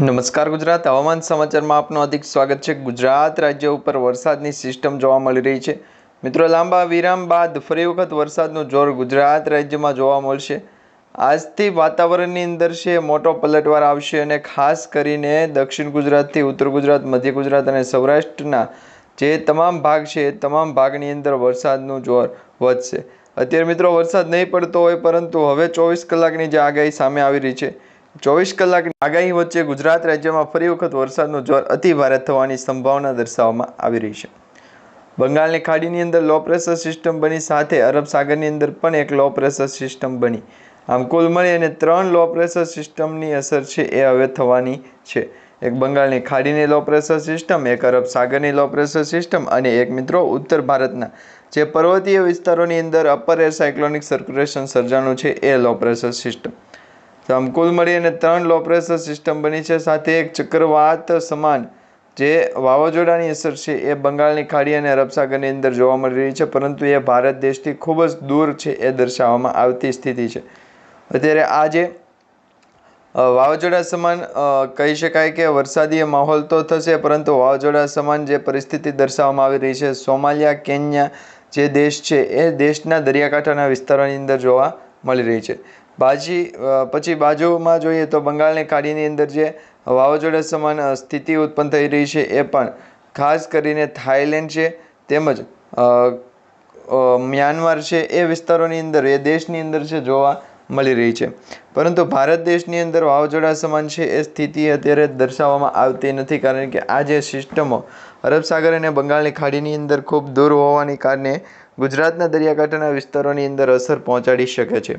નમસ્કાર ગુજરાત. હવામાન સમાચારમાં આપનું અધિક સ્વાગત છે. ગુજરાત રાજ્ય ઉપર વરસાદની સિસ્ટમ જોવા મળી રહી છે. મિત્રો, લાંબા વિરામ બાદ ફરી વખત વરસાદનું જોર ગુજરાત રાજ્યમાં જોવા મળશે. આજથી વાતાવરણની અંદર છે, મોટો પલટવાર આવશે અને ખાસ કરીને દક્ષિણ ગુજરાતથી ઉત્તર ગુજરાત, મધ્ય ગુજરાત અને સૌરાષ્ટ્રના જે તમામ ભાગ છે, એ તમામ ભાગની અંદર વરસાદનું જોર વધશે. અત્યારે મિત્રો, વરસાદ નહીં પડતો હોય, પરંતુ હવે ચોવીસ કલાકની જે આગાહી સામે આવી રહી છે. ચોવીસ કલાકની આગાહી વચ્ચે ગુજરાત રાજ્યમાં ફરી વખત વરસાદનું જોર અતિ ભારે થવાની સંભાવના દર્શાવવામાં આવી રહી છે. બંગાળની ખાડીની અંદર લો પ્રેશર સિસ્ટમ બની, સાથે અરબ સાગરની અંદર પણ એક લો પ્રેશર સિસ્ટમ બની. આમ કુલ મળી અને ત્રણ લો પ્રેશર સિસ્ટમની અસર છે એ હવે થવાની છે. એક બંગાળની ખાડીની લો પ્રેશર સિસ્ટમ એક અરબ સાગરની લો પ્રેશર સિસ્ટમ અને એક મિત્રો ઉત્તર ભારતના. જે પર્વતીય વિસ્તારોની અંદર અપર એર સાયક્લોનિક સર્ક્યુલેશન સર્જાનું છે એ લો પ્રેશર સિસ્ટમ તો આમ કુલ મળી અને ત્રણ લો પ્રેશર સિસ્ટમ બની છે. સાથે એક ચક્રવાત સમાન, જે વાવાઝોડાની અસર છે એ બંગાળની ખાડી અને અરબ સાગરની અંદર જોવા મળી રહી છે. પરંતુ એ ભારત દેશથી ખૂબ જ દૂર છે એ દર્શાવવામાં આવતી સ્થિતિ છે. અત્યારે આ જે વાવાઝોડા સમાન કહી શકાય કે વરસાદી માહોલ તો થશે, પરંતુ વાવાઝોડા સમાન જે પરિસ્થિતિ દર્શાવવામાં આવી રહી છે, સોમાલિયા, કેન્યા જે દેશ છે એ દેશના દરિયાકાંઠાના વિસ્તારોની અંદર જોવા મળી રહી છે. બાજી પછી બાજુમાં જોઈએ તો બંગાળની ખાડીની અંદર જે વાવાઝોડા સમાન સ્થિતિ ઉત્પન્ન થઈ રહી છે એ પણ ખાસ કરીને થાઈલેન્ડ છે, તેમજ મ્યાનમાર છે એ વિસ્તારોની અંદર, એ દેશની અંદર છે જોવા મળી રહી છે. પરંતુ ભારત દેશની અંદર વાવાઝોડા સમાન છે એ સ્થિતિ અત્યારે દર્શાવવામાં આવતી નથી, કારણ કે આ જે સિસ્ટમો અરબ સાગર અને બંગાળની ખાડીની અંદર ખૂબ દૂર હોવાને કારણે ગુજરાતના દરિયાકાંઠાના વિસ્તારોની અંદર અસર પહોંચાડી શકે છે.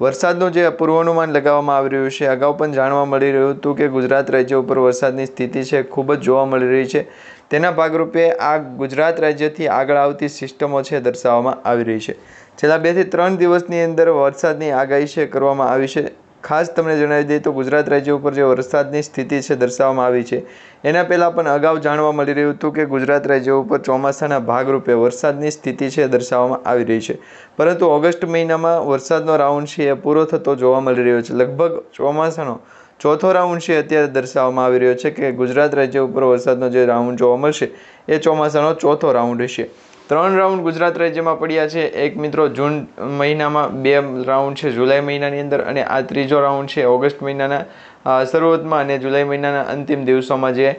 વરસાદનું જે પૂર્વાનુમાન લગાવવામાં આવી રહ્યું છે, અગાઉ પણ જાણવા મળી રહ્યું હતું કે ગુજરાત રાજ્ય ઉપર વરસાદની સ્થિતિ છે, ખૂબ જ જોવા મળી રહી છે. તેના ભાગરૂપે આ ગુજરાત રાજ્યથી આગળ આવતી સિસ્ટમો છે દર્શાવવામાં આવી રહી છે. છેલ્લા બેથી ત્રણ દિવસની અંદર વરસાદની આગાહી છે, કરવામાં આવી છે. ખાસ તમને જણાવી દઈએ તો ગુજરાત રાજ્ય ઉપર જે વરસાદની સ્થિતિ છે દર્શાવવામાં આવી છે, એના પહેલાં પણ અગાઉ જાણવા મળી રહ્યું હતું કે ગુજરાત રાજ્ય ઉપર ચોમાસાના ભાગરૂપે વરસાદની સ્થિતિ છે દર્શાવવામાં આવી રહી છે. પરંતુ ઓગસ્ટ મહિનામાં વરસાદનો રાઉન્ડ છે એ પૂરો થતો જોવા મળી રહ્યો છે. લગભગ ચોમાસાનો ચોથો રાઉન્ડ છે અત્યારે દર્શાવવામાં આવી રહ્યો છે કે ગુજરાત રાજ્ય ઉપર વરસાદનો જે રાઉન્ડ જોવા મળશે, એ ચોમાસાનો ચોથો રાઉન્ડ હશે. ત્રણ રાઉન્ડ ગુજરાત રાજ્યમાં પડ્યા છે. એક મિત્રો જૂન મહિનામાં બે રાઉન્ડ છે, જુલાઈ મહિનાની અંદર અને આ ત્રીજો રાઉન્ડ છે ઓગસ્ટ મહિનાના શરૂઆતમાં અને જુલાઈ મહિનાના અંતિમ દિવસોમાં જે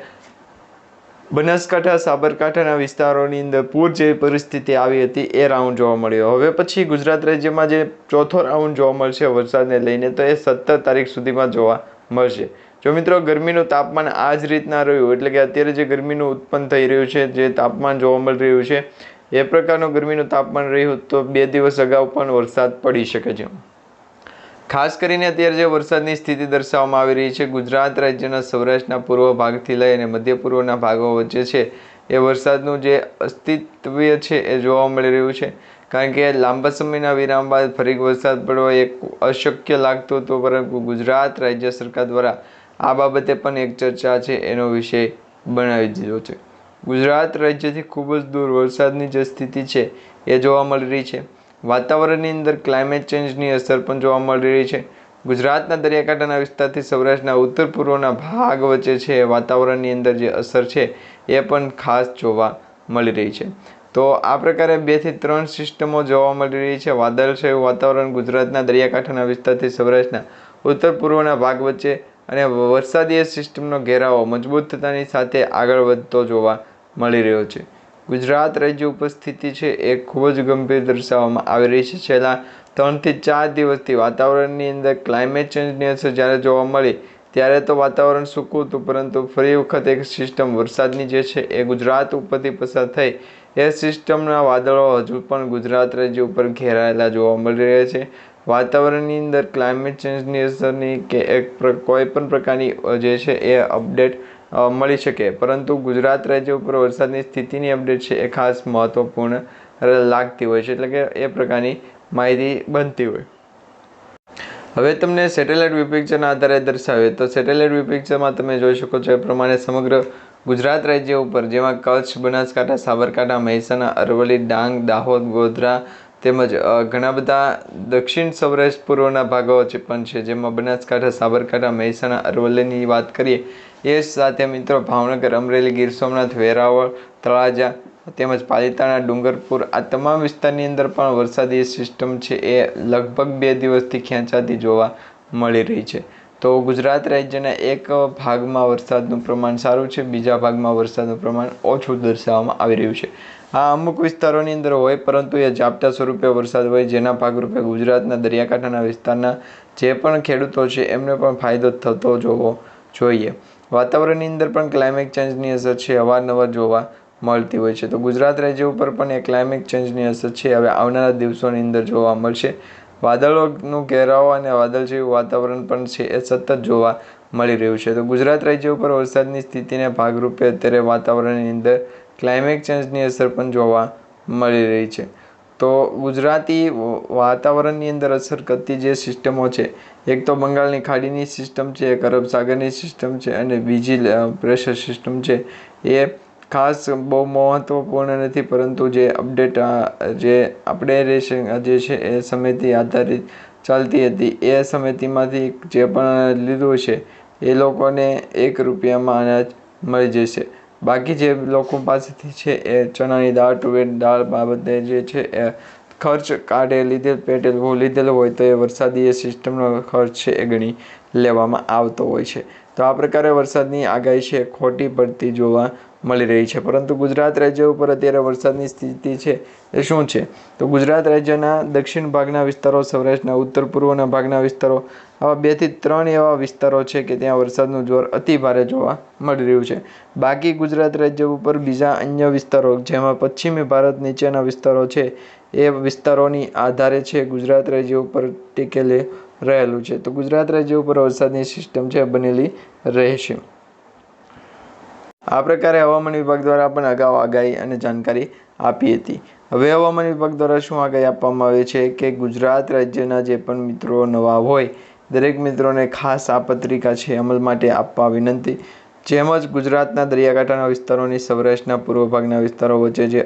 બનાસકાંઠા, સાબરકાંઠાના વિસ્તારોની અંદર પૂર જેવી પરિસ્થિતિ આવી હતી એ રાઉન્ડ જોવા મળ્યો. હવે પછી ગુજરાત રાજ્યમાં જે ચોથો રાઉન્ડ જોવા મળશે વરસાદને લઈને, તો એ સત્તર તારીખ સુધીમાં જોવા મળશે. જો મિત્રો ગરમીનું તાપમાન આ જ રીતના રહ્યું, એટલે કે અત્યારે જે ગરમીનું ઉત્પન્ન થઈ રહ્યું છે, જે તાપમાન જોવા મળી રહ્યું છે એ પ્રકારનું ગરમીનું તાપમાન રહ્યું તો બે દિવસ અગાઉ પણ વરસાદ પડી શકે છે. ખાસ કરીને અત્યારે જે વરસાદની સ્થિતિ દર્શાવવામાં આવી રહી છે, ગુજરાત રાજ્યના સૌરાષ્ટ્રના પૂર્વ ભાગથી લઈ અને મધ્ય પૂર્વના ભાગો વચ્ચે છે, એ વરસાદનું જે અસ્તિત્વ છે એ જોવા મળી રહ્યું છે. કારણ કે લાંબા સમયના વિરામ બાદ ફરી વરસાદ પડવો એક અશક્ય લાગતો હતો, પરંતુ ગુજરાત રાજ્ય સરકાર દ્વારા આ બાબતે પણ એક ચર્ચા છે, એનો વિષય બનાવી દીધો છે. ગુજરાત રાજ્યથી ખૂબ જ દૂર વરસાદની જે સ્થિતિ છે એ જોવા મળી રહી છે. વાતાવરણની અંદર ક્લાઇમેટ ચેન્જની અસર પણ જોવા મળી રહી છે. ગુજરાતના દરિયાકાંઠાના વિસ્તારથી સૌરાષ્ટ્રના ઉત્તર પૂર્વના ભાગ વચ્ચે છે વાતાવરણની અંદર જે અસર છે એ પણ ખાસ જોવા મળી રહી છે. તો આ પ્રકારે બેથી ત્રણ સિસ્ટમો જોવા મળી રહી છે. વાદળછાયું વાતાવરણ ગુજરાતના દરિયાકાંઠાના વિસ્તારથી સૌરાષ્ટ્રના ઉત્તર પૂર્વના ભાગ વચ્ચે અને વરસાદીય સિસ્ટમનો ઘેરાવો મજબૂત થતાની સાથે આગળ વધતો જોવા મળી રહ્યો છે. ગુજરાત રાજ્ય ઉપસ્થિતિ છે એ ખૂબ જ ગંભીર દર્શાવવામાં આવી રહી છે. છેલ્લા ત્રણથી ચાર દિવસથી વાતાવરણની અંદર ક્લાઇમેટ ચેન્જની અસર જ્યારે જોવા મળી, ત્યારે તો વાતાવરણ સૂકું હતું, પરંતુ ફરી વખત એક સિસ્ટમ વરસાદની જે છે એ ગુજરાત ઉપરથી પસાર થઈ. એ સિસ્ટમના વાદળો હજુ પણ ગુજરાત રાજ્ય ઉપર ઘેરાયેલા જોવા મળી રહ્યા છે. વાતાવરણની અંદર ક્લાઇમેટ ચેન્જની અસરની કે એક કોઈ પણ પ્રકારની જે છે એ અપડેટ મળી શકે. પરંતુ ગુજરાત રાજ્ય ઉપર વરસાદની સ્થિતિની અપડેટ છે એ ખાસ મહત્ત્વપૂર્ણ લાગતી હોય છે. એટલે કે એ પ્રકારની માહિતી બનતી હોય. હવે તમને સેટેલાઇટ વ્યૂ આધારે દર્શાવે. તો સેટેલાઇટ વ્યૂ તમે જોઈ શકો છો એ પ્રમાણે સમગ્ર ગુજરાત રાજ્ય ઉપર જેમાં કચ્છ, બનાસકાંઠા, સાબરકાંઠા, મહેસાણા, અરવલ્લી, ડાંગ, દાહોદ, ગોધરા તેમજ ઘણા બધા દક્ષિણ સૌરાષ્ટ્ર પૂર્વના ભાગો છે પણ છે, જેમાં બનાસકાંઠા, સાબરકાંઠા, મહેસાણા, અરવલ્લીની વાત કરીએ, એ સાથે મિત્રો ભાવનગર, અમરેલી, ગીર સોમનાથ, વેરાવળ, તળાજા તેમજ પાલિતાણા, ડુંગરપુર આ તમામ વિસ્તારની અંદર પણ વરસાદી સિસ્ટમ છે એ લગભગ બે દિવસથી ખેંચાતી જોવા મળી રહી છે. તો ગુજરાત રાજ્યના એક ભાગમાં વરસાદનું પ્રમાણ સારું છે, બીજા ભાગમાં વરસાદનું પ્રમાણ ઓછું દર્શાવવામાં આવી રહ્યું છે. આ અમુક વિસ્તારોની અંદર હોય, પરંતુ એ ઝાપટા સ્વરૂપે વરસાદ હોય, જેના ભાગરૂપે ગુજરાતના દરિયાકાંઠાના વિસ્તારના જે પણ ખેડૂતો છે, એમને પણ ફાયદો થતો જોવો જોઈએ. વાતાવરણની અંદર પણ ક્લાઇમેટ ચેન્જની અસર છે, અવારનવાર જોવા મળતી હોય છે. તો ગુજરાત રાજ્ય ઉપર પણ એ ક્લાઇમેટ ચેન્જની અસર છે, હવે આવનારા દિવસોની અંદર જોવા મળશે. વાદળોનું ઘેરાવો અને વાદળ જેવું વાતાવરણ પણ છે, એ સતત જોવા મળી રહ્યું છે. તો ગુજરાત રાજ્ય ઉપર વરસાદની સ્થિતિને ભાગરૂપે અત્યારે વાતાવરણની અંદર ક્લાઇમેટ ચેન્જની અસર પણ જોવા મળી રહી છે. તો ગુજરાતી વાતાવરણની અંદર અસર કરતી જે સિસ્ટમો છે, એક તો બંગાળની ખાડીની સિસ્ટમ છે, એક અરબ સાગરની સિસ્ટમ છે અને બીજી પ્રેશર સિસ્ટમ છે. એ ખાસ બહુ મહત્ત્વપૂર્ણ નથી, પરંતુ જે અપડેટ જે આપણે રહેશે જે છે એ સમિતિ આધારિત ચાલતી હતી, એ સમિતિમાંથી જે પણ લીધું છે, એ લોકોને એક રૂપિયામાં અનાજ મળી જશે. બાકી જે લોકો પાસેથી છે એ ચણાની દાળ તુવેર દાળ બાબતે જે છે એ ખર્ચ કાઢે, લીધેલ પેટે લીધેલો હોય તો એ વરસાદી એ સિસ્ટમનો ખર્ચ છે એ ગણી લેવામાં આવતો હોય છે. તો આ પ્રકારે વરસાદની આગાહી છે. ખોટી પડતી જોવા મળી રહી છે. પરંતુ ગુજરાત રાજ્ય ઉપર અત્યારે વરસાદની સ્થિતિ છે એ શું છે? તો ગુજરાત રાજ્યના દક્ષિણ ભાગના વિસ્તારો, સૌરાષ્ટ્રના ઉત્તર પૂર્વના ભાગના વિસ્તારો, આવા બેથી ત્રણ એવા વિસ્તારો છે કે ત્યાં વરસાદનું જોર અતિ ભારે જોવા મળી રહ્યું છે. બાકી ગુજરાત રાજ્ય ઉપર બીજા અન્ય વિસ્તારો, જેમાં પશ્ચિમી ભારત નીચેના વિસ્તારો છે, એ વિસ્તારોની આધારે છે ગુજરાત રાજ્ય ઉપર ટેકેલે રહેલું છે. તો ગુજરાત રાજ્ય ઉપર વરસાદની સિસ્ટમ છે બનેલી રહેશે. આ પ્રકારે હવામાન વિભાગ દ્વારા પણ અગાઉ આગાહી અને જાણકારી આપી હતી. હવે હવામાન વિભાગ દ્વારા શું આગાહી આપવામાં આવે છે કે ગુજરાત રાજ્યના જે પણ મિત્રો નવા હોય, દરેક મિત્રોને ખાસ આ પત્રિકા છે અમલ માટે આપવા વિનંતી. જેમ જ ગુજરાતના દરિયાકાંઠાના વિસ્તારોની સૌરાષ્ટ્રના પૂર્વ ભાગના વિસ્તારો વચ્ચે જે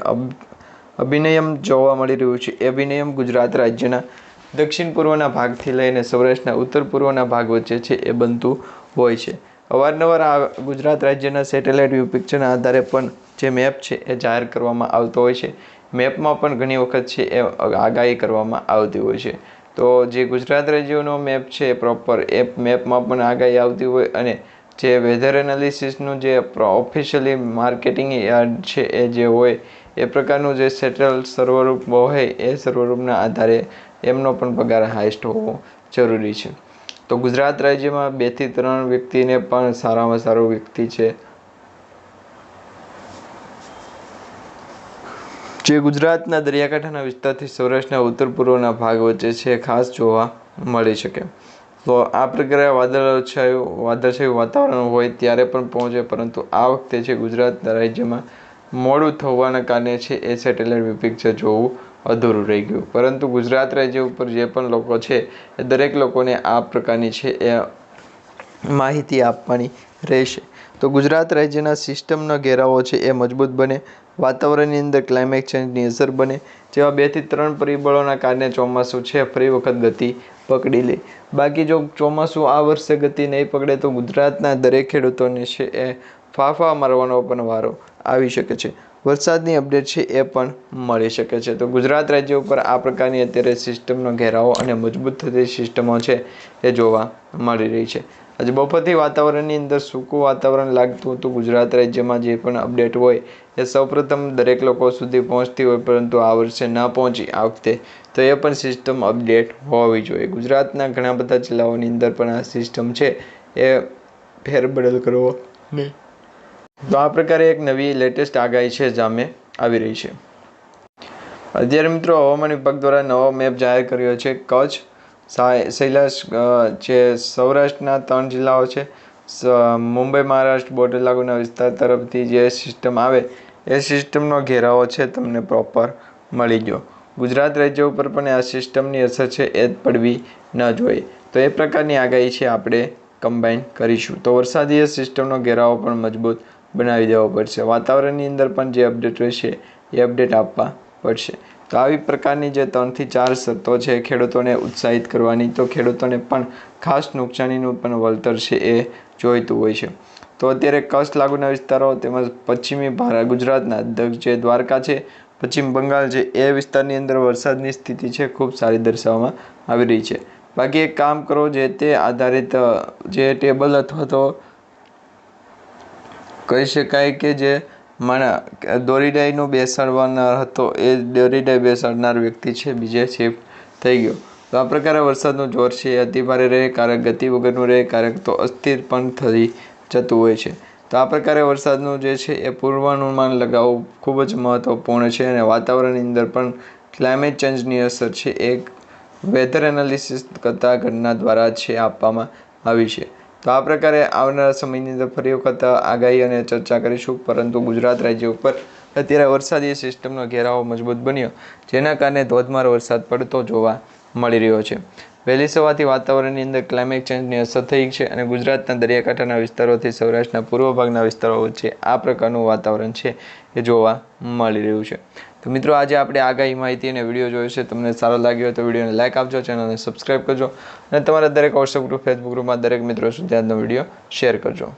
અભિનયમ જોવા મળી રહ્યું છે એ અભિનયમ ગુજરાત રાજ્યના દક્ષિણ પૂર્વના ભાગથી લઈને સૌરાષ્ટ્રના ઉત્તર પૂર્વના ભાગ વચ્ચે છે એ બનતું હોય છે. અવારનવાર આ ગુજરાત રાજ્યના સેટેલાઇટ વ્યૂ પિક્ચરના આધારે પણ જે મેપ છે એ જાહેર કરવામાં આવતો હોય છે. મેપમાં પણ ઘણી વખત છે એ આગાહી કરવામાં આવતી હોય છે. તો જે ગુજરાત રાજ્યનો મેપ છે પ્રોપર એ મેપમાં પણ આગાહી આવતી હોય અને જે વેધર એનાલિસિસનું જે ઓફિશિયલી માર્કેટિંગ યાર્ડ છે એ જે હોય, એ પ્રકારનું જે સેટલ સર્વરૂપ હોય એ સર્વરૂપના આધારે એમનો પણ પગાર હાઈસ્ટ હોવો જરૂરી છે. તો ગુજરાત રાજ્યમાં બેથી ત્રણ વ્યક્તિને પણ સારામાં સારો વ્યક્તિ છે. જે ગુજરાતના દરિયાકાંઠાના વિસ્તારથી સૌરાષ્ટ્રના ઉત્તર પૂર્વના ભાગ વચ્ચે છે, ખાસ જોવા મળી શકે. તો આ પ્રકારે વાદળછાયું વાદળછાયું વાતાવરણ હોય ત્યારે પણ પહોંચે, પરંતુ આ વખતે છે ગુજરાત રાજ્યમાં મોડું થવાના કારણે છે, એ સેટેલાઇટ પિક્ચર જોવું અધૂરું રહી ગયું. પરંતુ ગુજરાત રાજ્ય ઉપર જે પણ લોકો છે, એ દરેક લોકોને આ પ્રકારની છે, એ માહિતી આપવાની રહેશે. તો ગુજરાત રાજ્યના સિસ્ટમનો ઘેરાવો છે, એ મજબૂત બને, વાતાવરણની અંદર ક્લાઇમેટ ચેન્જની અસર બને, જેવા બેથી ત્રણ પરિબળોના કારણે ચોમાસું છે, ફરી વખત ગતિ પકડી લે. બાકી જો ચોમાસું આ વર્ષે ગતિ નહીં પકડે, તો ગુજરાતના દરેક ખેડૂતોને છે, એ ફાફા મારવાનો પણ વારો આવી શકે છે. વરસાદની અપડેટ છે એ પણ મળી શકે છે. તો ગુજરાત રાજ્ય ઉપર આ પ્રકારની અત્યારે સિસ્ટમનો ઘેરાવો અને મજબૂત થતી સિસ્ટમો છે એ જોવા મળી રહી છે. આજે બપોરથી વાતાવરણની અંદર સૂકું વાતાવરણ લાગતું હતું. ગુજરાત રાજ્યમાં જે પણ અપડેટ હોય એ સૌપ્રથમ દરેક લોકો સુધી પહોંચતી હોય, પરંતુ આ વર્ષે ના પહોંચી આ વખતે. તો એ પણ સિસ્ટમ અપડેટ હોવી જોઈએ. ગુજરાતના ઘણા બધા જિલ્લાઓની અંદર પણ આ સિસ્ટમ છે. એ ફેરબદલ કરવો નહીં તો આ પ્રકારે એક નવી લેટેસ્ટ આગાહી છે જામે આવી રહી છે. અત્યારે મિત્રો હવામાન વિભાગ દ્વારા નવો મેપ જાહેર કર્યો છે. કચ્છ શૈલાશ જે સૌરાષ્ટ્રના ત્રણ જિલ્લાઓ છે. મુંબઈ, મહારાષ્ટ્ર બોર્ડર લાગુના વિસ્તાર તરફથી જે સિસ્ટમ આવે, એ સિસ્ટમનો ઘેરાવો છે તમને પ્રોપર મળી ગયો. ગુજરાત રાજ્ય ઉપર પણ આ સિસ્ટમની અસર છે એ જ પડવી ન જોઈએ. તો એ પ્રકારની આગાહી છે આપણે કમ્બાઈન કરીશું. તો વરસાદીય સિસ્ટમનો ઘેરાવો પણ મજબૂત બનાવી દેવો પડશે. વાતાવરણની અંદર પણ જે અપડેટ રહેશે, એ અપડેટ આપવા પડશે. તો આવી પ્રકારની જે ત્રણથી ચાર શરતો છે ખેડૂતોને ઉત્સાહિત કરવાની, તો ખેડૂતોને પણ ખાસ નુકસાનીનું પણ વળતર છે એ જોઈતું હોય છે. તો અત્યારે કચ્છ લાગુના વિસ્તારો તેમજ પશ્ચિમી ભારત, ગુજરાતના જે દ્વારકા છે, પશ્ચિમ બંગાળ છે, એ વિસ્તારની અંદર વરસાદની સ્થિતિ છે ખૂબ સારી દર્શાવવામાં આવી રહી છે. બાકી એક કામ કરો, જે તે આધારિત, જે ટેબલ અથવા તો કહી શકાય કે જે માણા દોરીડાઈનો બેસાડવાનાર હતો, એ દોરીડાઈ બેસાડનાર વ્યક્તિ છે, બીજે શિફ્ટ થઈ ગયો. તો આ પ્રકારે વરસાદનું જોર છે, એ અતિભારે રહે ક્યારેક ગતિ વગરનું રહે ક્યારેક તો અસ્થિર પણ થઈ જતું હોય છે. તો આ પ્રકારે વરસાદનું જે છે, એ પૂર્વાનુમાન લગાવવું ખૂબ જ મહત્ત્વપૂર્ણ છે અને વાતાવરણની અંદર પણ ક્લાઇમેટ ચેન્જની અસર છે એ વેધર એનાલિસિસ કરતા ઘટના દ્વારા છે, આપવામાં આવી છે. તો આ પ્રકારે આવનારા સમયની અંદર ફરી વખત આગાહી અને ચર્ચા કરીશું. પરંતુ ગુજરાત રાજ્ય ઉપર અત્યારે વરસાદી સિસ્ટમનો ઘેરાવો મજબૂત બન્યો, જેના કારણે ધોધમાર વરસાદ પડતો જોવા મળી રહ્યો છે. વહેલી સવારથી વાતાવરણની અંદર ક્લાઇમેટ ચેન્જની અસર થઈ છે અને ગુજરાતના દરિયાકાંઠાના વિસ્તારોથી સૌરાષ્ટ્રના પૂર્વ ભાગના વિસ્તારો વચ્ચે આ પ્રકારનું વાતાવરણ છે એ જોવા મળી રહ્યું છે. તો મિત્રો આજે આપણે આગાહી માહિતી અને વીડિયો જોયો છે. તમને સારો લાગ્યો તો વિડીયોને લાઇક આપજો ચેનલને સબસ્ક્રાઇબ કરજો અને તમારા દરેક વોટ્સઅપ ગ્રુપ ફેસબુક ગ્રુપમાં દરેક મિત્રો સુધી આજનો વીડિયો શેર કરજો.